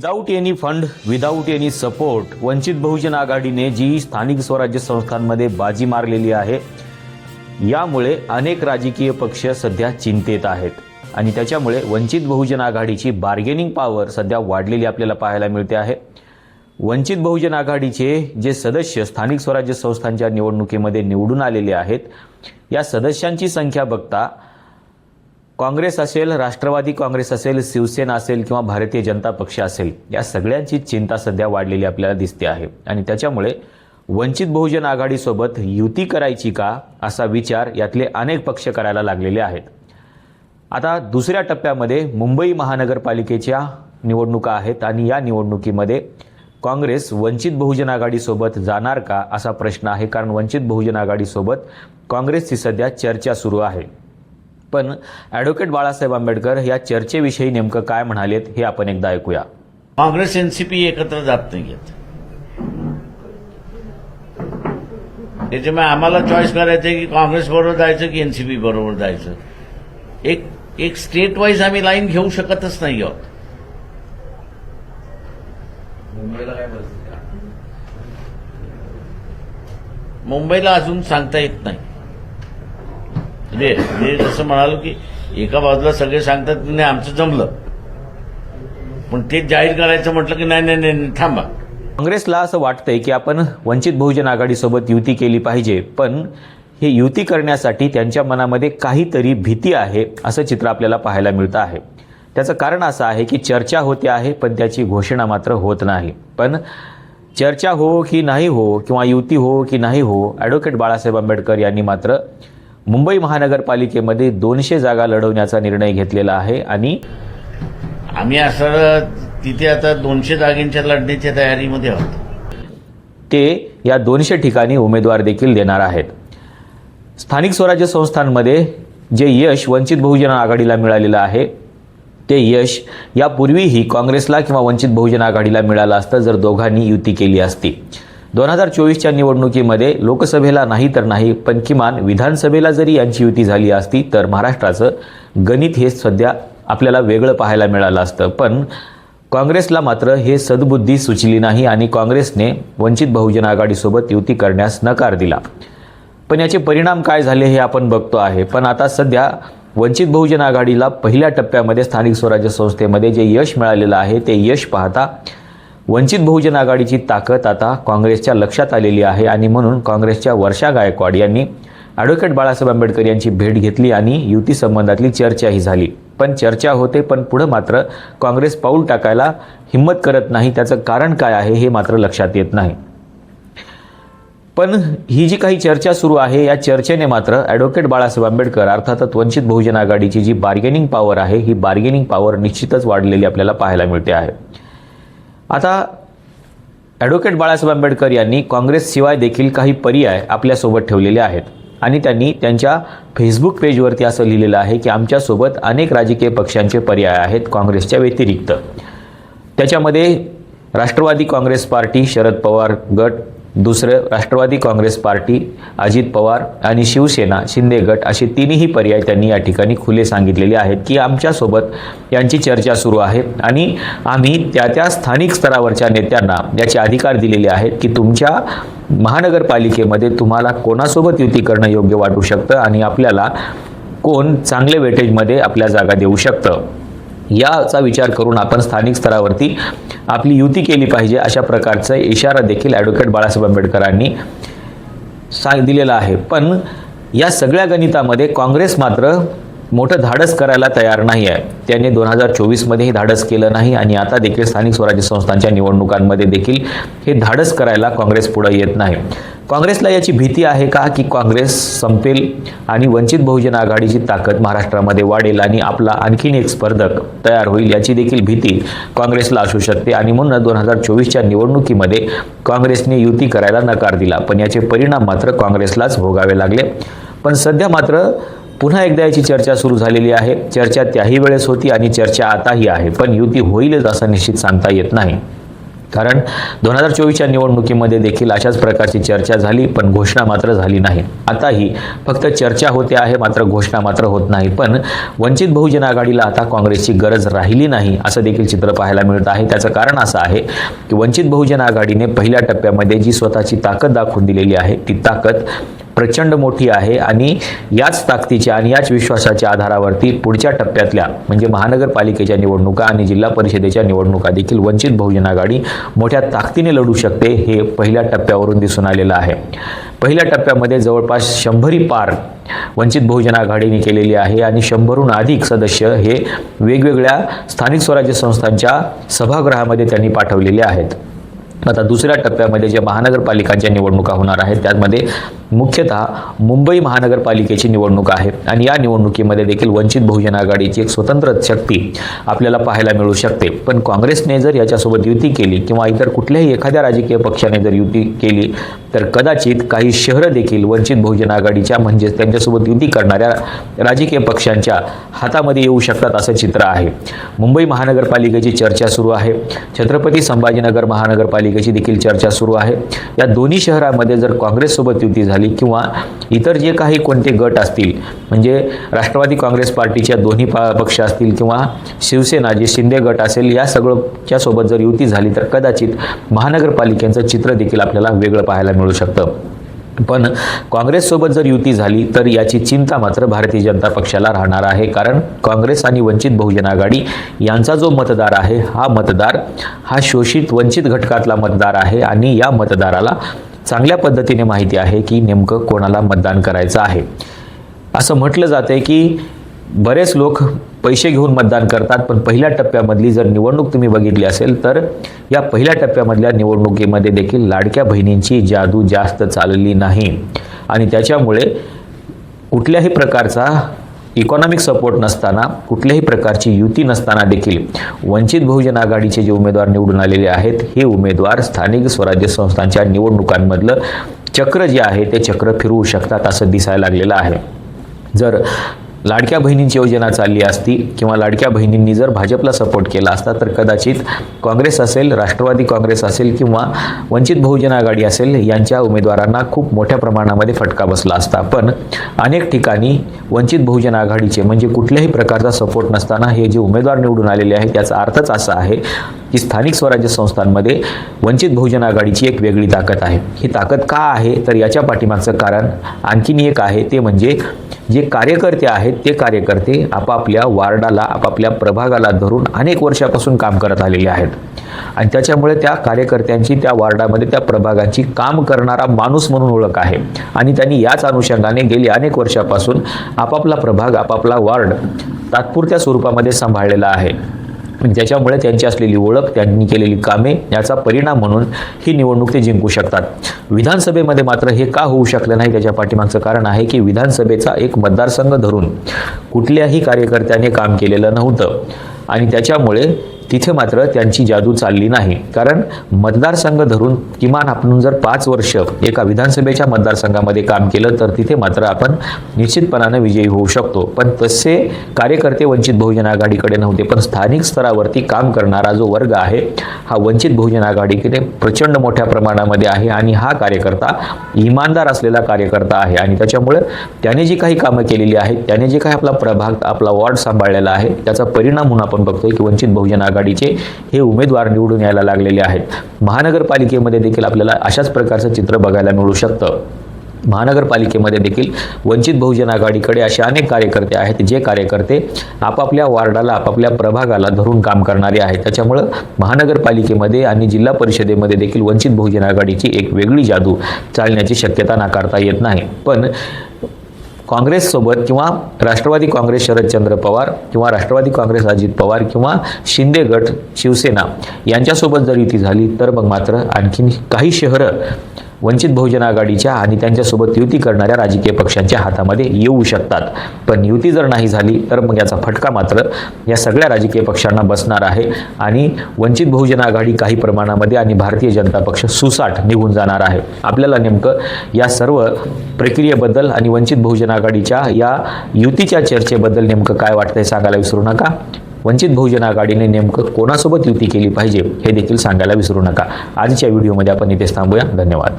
Without any fund without any support Vanchit Bahujan आघाडीने जी स्थानिक स्वराज्य संस्थांमध्ये बाजी मारलेली आहे यामुळे अनेक राजकीय पक्ष सध्या चिंतेत आहेत. आणि त्याच्यामुळे वंचित बहुजन आघाडीची बार्गेनिंग पॉवर सध्या वाढलेली आपल्याला पाहायला मिळते आहे. वंचित बहुजन आघाडीचे जे सदस्य स्थानिक स्वराज्य संस्थांच्या निवडणुकीमध्ये निवडून आलेले आहेत या सदस्यांची संख्या बघता काँग्रेस असेल राष्ट्रवादी काँग्रेस असेल शिवसेना असेल किंवा भारतीय जनता पक्ष असेल या सगळ्यांची चिंता सध्या वाढलेली आपल्याला दिसते आहे. आणि त्याच्यामुळे वंचित बहुजन आघाडीसोबत युती करायची का असा विचार यातले अनेक पक्ष करायला लागलेले आहेत. आता दुसऱ्या टप्प्यामध्ये मुंबई महानगरपालिकेच्या निवडणुका आहेत आणि या निवडणुकीमध्ये काँग्रेस वंचित बहुजन आघाडीसोबत जाणार का असा प्रश्न आहे कारण वंचित बहुजन आघाडीसोबत काँग्रेसची सध्या चर्चा सुरू आहे. पण ॲडव्होकेट बाळासाहेब आंबेडकर या चर्चेविषयी नेमकं काय म्हणालेत हे आपण एकदा ऐकूया. काँग्रेस एनसीपी एकत्र जात नाहीयेत त्याच्यामुळे आम्हाला चॉईस करायचं की काँग्रेस बरोबर जायचं की एनसीपी बरोबर जायचं. एक एक स्टेट वाईज आम्ही लाईन घेऊ शकतच नाही आहोत. मुंबईला अजून सांगता येत नाही. म्हणजे मी जसं म्हणालो की एका बाजूला सगळे सांगतात की नाही आमचं जमलं. पण ते जाहीर करायचं म्हटलं की नाही नाही नाही नाही, थांबा. काँग्रेसला असं वाटतंय की आपण वंचित बहुजन आघाडीसोबत युती केली पाहिजे पण हे युती करण्यासाठी त्यांच्या मनामध्ये काहीतरी भीती आहे असं चित्र आपल्याला पाहायला मिळतं आहे. त्याचं कारण असं आहे की चर्चा होते आहे पण त्याची घोषणा मात्र होत नाही. पण चर्चा हो की नाही हो किंवा युती हो की नाही हो ॲडव्होकेट बाळासाहेब आंबेडकर यांनी मात्र मुंबई महानगरपालिकेमध्ये दोनशे जागा लढवण्याचा निर्णय घेतलेला आहे आणि आम्ही असं तिथे आता दोनशे जागेंच्या लढण्याच्या तयारीमध्ये आहोत. ते या दोनशे ठिकाणी उमेदवार देखील देणार आहेत. स्थानिक स्वराज्य संस्थांमध्ये जे यश वंचित बहुजन आघाडीला मिळालेलं आहे ते यश यापूर्वीही काँग्रेसला किंवा वंचित बहुजन आघाडीला मिळालं असतं जर दोघांनी युती केली असती. दोन हजार चोवीसच्या निवडणुकीमध्ये लोकसभेला नाही तर नाही पण किमान विधानसभेला जरी यांची युती झाली असती तर महाराष्ट्राचं गणित हे सध्या आपल्याला वेगळं पाहायला मिळालं असतं. पण काँग्रेसला मात्र हे सद्बुद्धी सुचली नाही आणि काँग्रेसने वंचित बहुजन आघाडीसोबत युती करण्यास नकार दिला. पण याचे परिणाम काय झाले हे आपण बघतो आहे. पण आता सध्या वंचित बहुजन आघाडीला पहिल्या टप्प्यामध्ये स्थानिक स्वराज्य संस्थेमध्ये जे यश मिळालेलं आहे ते यश पाहता वंचित बहुजन आघाडीची ताकद आता काँग्रेसच्या लक्षात आलेली आहे आणि म्हणून काँग्रेसच्या वर्षा गायकवाड यांनी ॲडव्होकेट बाळासाहेब आंबेडकर यांची भेट घेतली आणि युती संबंधातली चर्चाही झाली. पण चर्चा होते पण पुढं मात्र काँग्रेस पाऊल टाकायला हिंमत करत नाही. त्याचं कारण काय आहे हे मात्र लक्षात येत नाही. पण ही जी काही चर्चा सुरू आहे या चर्चेने मात्र ॲडव्होकेट बाळासाहेब आंबेडकर अर्थातच वंचित बहुजन आघाडीची जी बार्गेनिंग पॉवर आहे ही बार्गेनिंग पॉवर निश्चितच वाढलेली आपल्याला पाहायला मिळते आहे. आता ॲडव्होकेट बाळासाहेब आंबेडकर यांनी काँग्रेसशिवाय देखील काही पर्याय आपल्यासोबत ठेवलेले आहेत. आणि त्यांनी त्यांच्या फेसबुक पेजवरती असं लिहिलेलं आहे की आमच्यासोबत अनेक राजकीय पक्षांचे पर्याय आहेत काँग्रेसच्या व्यतिरिक्त. त्याच्यामध्ये राष्ट्रवादी काँग्रेस पार्टी शरद पवार गट दुसरं राष्ट्रवादी काँग्रेस पार्टी अजित पवार आणि शिवसेना शिंदे गट असे तिन्ही पर्याय त्यांनी या ठिकाणी खुले सांगितलेले आहेत की आमच्यासोबत यांची चर्चा सुरू आहे आणि आम्ही त्या त्या स्थानिक स्तरावरच्या नेत्यांना याचे अधिकार दिलेले आहेत की तुमच्या महानगरपालिकेमध्ये तुम्हाला कोणासोबत युती करणं योग्य वाटू शकतं आणि आपल्याला कोण चांगले वेटेजमध्ये आपल्या जागा देऊ शकतं. याचा विचार करून आपण स्थानिक स्तरावरती आपली युती केली पाहिजे अशा प्रकारचा इशारा देखील ॲडव्होकेट बाळासाहेब आंबेडकरांनी सांग दिलेला आहे. पण या सगळ्या गणितामध्ये काँग्रेस मात्र मोठं धाडस करायला तयार नाही आहे. त्याने दोन हजार चोवीसमध्येही धाडस केलं नाही आणि आता देखील स्थानिक स्वराज्य संस्थांच्या निवडणुकांमध्ये देखील हे धाडस करायला काँग्रेस पुढे येत नाही. काँग्रेसला याची भीती आहे का की काँग्रेस संपेल आणि वंचित बहुजन आघाडीची ताकद महाराष्ट्रामध्ये वाढेल आणि आपला आणखीन एक स्पर्धक तयार होईल याची देखील भीती काँग्रेसला असू शकते. आणि म्हणून दोन हजार चोवीसच्या निवडणुकीमध्ये काँग्रेसने युती करायला नकार दिला. पण याचे परिणाम मात्र काँग्रेसलाच भोगावे लागले. पण सध्या मात्र पुन्हा एकदा याची चर्चा सुरू झालेली आहे. चर्चा त्याही वेळेस होती आणि चर्चा आताही आहे. पण युती होईलच असं निश्चित सांगता येत नाही. कारण दोन हजार चोवीसच्या निवडणुकीमध्ये देखील अशाच प्रकारची चर्चा झाली पण घोषणा मात्र झाली नाही. आताही फक्त चर्चा होते आहे मात्र घोषणा मात्र होत नाही. पण वंचित बहुजन आघाडीला आता काँग्रेसची गरज राहिली नाही असं देखील चित्र पाहायला मिळत आहे. त्याचं कारण असं आहे की वंचित बहुजन आघाडीने पहिल्या टप्प्यामध्ये जी स्वतःची ताकद दाखवून दिलेली आहे ती ताकद प्रचंड मोठी आहे आणि याच ताकदीच्या आणि याच विश्वासाच्या आधारावरती पुढच्या टप्प्यातल्या म्हणजे महानगरपालिकेच्या निवडणुका आणि जिल्हा परिषदेच्या निवडणुका देखील वंचित बहुजन आघाडी मोठ्या ताकदीने लढू शकते हे पहिल्या टप्प्यावरून दिसून आलेलं आहे. पहिल्या टप्प्यामध्ये जवळपास शंभरी पार वंचित बहुजन आघाडीने केलेली आहे आणि शंभरहून अधिक सदस्य हे वेगवेगळ्या स्थानिक स्वराज्य संस्थांच्या सभागृहामध्ये त्यांनी पाठवलेले आहेत. आता दुसऱ्या टप्प्यामध्ये जे महानगरपालिकांच्या निवडणुका होणार आहेत त्यामध्ये मुख्यतः मुंबई महानगरपालिकेची निवडणूक आहे. आणि या निवडणुकीमध्ये देखील वंचित बहुजन आघाडीची एक स्वतंत्र शक्ती आपल्याला पाहायला मिळू शकते. पण काँग्रेसने जर याच्यासोबत युती केली किंवा इतर कुठल्याही एखाद्या राजकीय पक्षाने जर युती केली तर कदाचित काही शहरं देखील वंचित बहुजन आघाडीच्या म्हणजेच त्यांच्यासोबत युती करणाऱ्या राजकीय पक्षांच्या हातामध्ये येऊ शकतात असं चित्र आहे. मुंबई महानगरपालिकेची चर्चा सुरू आहे. छत्रपती संभाजीनगर महानगरपालिकेची देखील चर्चा सुरू आहे. या दोन्ही शहरामध्ये जर काँग्रेससोबत युती झाली किंवा इतर जे काही कोणते गट असतील म्हणजे राष्ट्रवादी काँग्रेस पार्टीच्या दोन्ही पा पक्ष असतील किंवा शिवसेना जे शिंदे गट असेल या सगळ्याच्या सोबत जर युती झाली तर कदाचित महानगरपालिकेचं चित्र देखील आपल्याला वेगळं पाहायला मिळू शकतं. पण काँग्रेससोबत जर युती झाली तर याची चिंता मात्र भारतीय जनता पक्षाला राहणार आहे. कारण काँग्रेस आणि वंचित बहुजन आघाडी यांचा जो मतदार आहे हा मतदार हा शोषित वंचित घटकातला मतदार आहे आणि या मतदाराला चांगल्या पद्धतीने माहिती आहे की नेमकं कोणाला मतदान करायचं आहे. असं म्हटलं जाते की बरेच लोक पैसे घेऊन मतदान करतात पण पहिल्या टप्प्यामधली जर निवडणूक तुम्ही बघितली असेल तर या पहिल्या टप्प्यामधल्या निवडणुकीमध्ये देखील लाडक्या बहिणींची जादू जास्त चालली नाही. आणि त्याच्यामुळे कुठल्याही प्रकारचा इकॉनॉमिक सपोर्ट नसताना कुठल्याही प्रकारची युती नसताना देखील वंचित बहुजन आघाडीचे जे उमेदवार निवडून आलेले आहेत हे उमेदवार स्थानिक स्वराज्य संस्थांच्या निवडणुकांमधलं चक्र जे आहे ते चक्र फिरवू शकतात असं दिसायला लागलेलं आहे. जर लाडक्या बहिणींची योजना चालली असती किंवा लाडक्या बहिणींनी जर भाजपला सपोर्ट केला असता तर कदाचित काँग्रेस असेल राष्ट्रवादी काँग्रेस असेल किंवा वंचित बहुजन आघाडी असेल यांच्या उमेदवारांना खूप मोठ्या प्रमाणामध्ये फटका बसला असता. पण अनेक ठिकाणी वंचित बहुजन आघाडीचे म्हणजे कुठल्याही प्रकारचा सपोर्ट नसताना हे जे उमेदवार निवडून आलेले आहेत त्याचा अर्थच असा आहे की स्थानिक स्वराज्य संस्थांमध्ये वंचित बहुजन आघाडीची एक वेगळी ताकद आहे. ही ताकद का आहे? तर याच्या पाठीमागचं कारण आणखीन एक आहे ते म्हणजे जे कार्यकर्ते आहेत ते कार्यकर्ते आपापल्या वार्डाला आपापल्या प्रभागाला धरून अनेक वर्षापासून काम करत आलेले आहेत. आणि त्याच्यामुळे त्या कार्यकर्त्यांची त्या वार्डामध्ये त्या प्रभागाची काम करणारा माणूस म्हणून ओळख आहे. आणि त्यांनी याच अनुषंगाने गेली अनेक वर्षापासून आपापला प्रभाग आपापला वार्ड तात्पुरत्या स्वरूपामध्ये सांभाळलेला आहे. पण ज्याच्यामुळे त्यांची असलेली ओळख त्यांनी केलेली कामे याचा परिणाम म्हणून ही निवडणूक ते जिंकू शकतात. विधानसभेमध्ये मात्र हे का होऊ शकलं नाही त्याच्या पाठीमागचं कारण आहे की विधानसभेचा एक मतदारसंघ धरून कुठल्याही कार्यकर्त्याने काम केलेलं नव्हतं. आणि त्याच्यामुळे तिथे मात्र त्यांची जादू चालली नाही. कारण मतदारसंघ धरून किमान आपण जर पाच वर्ष एका विधानसभेच्या मतदारसंघामध्ये काम केलं तर तिथे मात्र आपण निश्चितपणानं विजयी होऊ शकतो. पण तसे कार्यकर्ते वंचित बहुजन आघाडीकडे नव्हते पण स्थानिक स्तरावरती काम करणारा जो वर्ग आहे हा वंचित बहुजन आघाडीकडे प्रचंड मोठ्या प्रमाणामध्ये आहे आणि हा कार्यकर्ता इमानदार असलेला कार्यकर्ता आहे. आणि त्याच्यामुळे त्याने जी काही कामं केलेली आहेत त्याने जे काही आपला प्रभाग आपला वॉर्ड सांभाळलेला आहे त्याचा परिणाम म्हणून आपण बघतोय की वंचित बहुजन आघाडीचे हे उमेदवार निवडून यायला लागलेले आहेत. महानगरपालिकेमध्ये देखील आपल्याला अशाच प्रकारचं चित्र बघायला मिळू शकतं. महानगरपालिकेमध्ये देखील वंचित बहुजन आघाडीकडे असे अनेक कार्यकर्ते आहेत जे कार्यकर्ते आपापल्या वार्डाला आपापल्या प्रभागाला धरून काम करणारे आहेत. त्याच्यामुळं महानगरपालिकेमध्ये आणि जिल्हा परिषदेमध्ये देखील वंचित बहुजन आघाडीची एक वेगळी जादू चालण्याची शक्यता नाकारता येत नाही. पण काँग्रेससोबत किंवा राष्ट्रवादी काँग्रेस शरदचंद्र पवार किंवा राष्ट्रवादी काँग्रेस अजित पवार किंवा शिंदे गट शिवसेना यांच्यासोबत जर युती झाली तर मग मात्र आणखीन काही शहरं वंचित बहुजन आघाडीच्या आणि त्यांच्यासोबत युती करणाऱ्या राजकीय पक्षांच्या हातामध्ये येऊ शकतात. पण युती जर नाही झाली तर मग याचा फटका मात्र या सगळ्या राजकीय पक्षांना बसणार आहे आणि वंचित बहुजन आघाडी काही प्रमाणामध्ये आणि भारतीय जनता पक्ष सुसाट निघून जाणार आहे. आपल्याला नेमकं या सर्व प्रक्रियेबद्दल आणि वंचित बहुजन आघाडीच्या या युतीच्या चर्चेबद्दल नेमकं काय वाटतंय सांगायला विसरू नका. वंचित बहुजन आघाडीने नेमकं कोणासोबत युती केली पाहिजे हे देखील सांगायला विसरू नका. आजच्या व्हिडिओमध्ये आपण इथेच थांबूया. धन्यवाद.